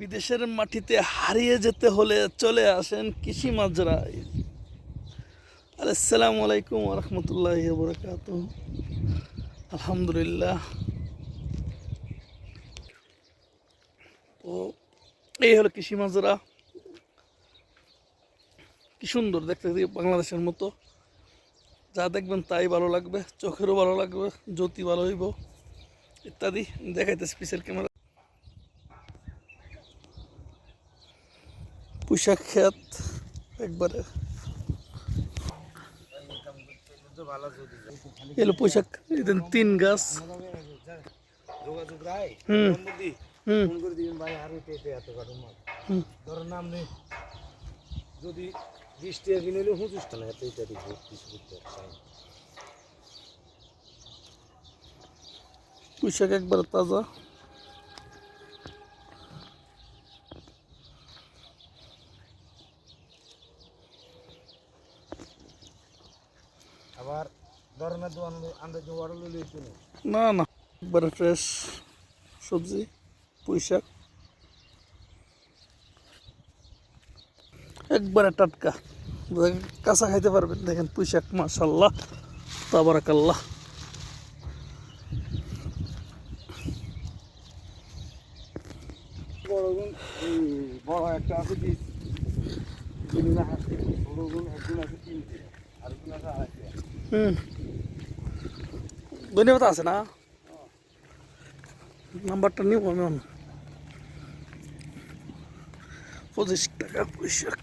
বিদেশের মাটিতে হারিয়ে যেতে হলে চলে আসেন কৃষি মাজরায় আসসালামু আলাইকুম রহমতুল্লাহ বরকাত আলহামদুলিল্লাহ। তো এই হলো কৃষি মাজরা কি সুন্দর দেখতে বাংলাদেশের মতো। যা দেখবেন তাই ভালো লাগবে, চোখেরও ভালো লাগবে, জ্যোতি ভালো হইব, ইত্যাদি। দেখাইতে স্পেশাল ক্যামেরা। পুষাক ক্ষেত একবারে। এলো পুষাক এদিন তিন গাছ। হুম হুম। ধরেন নাম নেই যদি বিশ টাকা কিনে হলে পঁচিশ টাকা এত এটা কিছু করতে চাই পুষাক তাজা। আবার ধরেন আন্দাজ অর্ডার লইলে না না একবারে ফ্রেশ সবজি পুঁইশাক। একবারে টাটকা। কাঁচা খাইতে পারবেন। দেখেন পুঁইশাক মাশাল্লাহ তাবারাকাল্লাহ। বড় গুণ এই বড় একটা আছে বিশ তিন না হাতে ছোট গুণ একগুণ আছে আর গুণ আছে হুম। ধন্যবাদ আছে না? নাম্বারটা নিব আমি পঁচিশ টাকা পুঁইশাক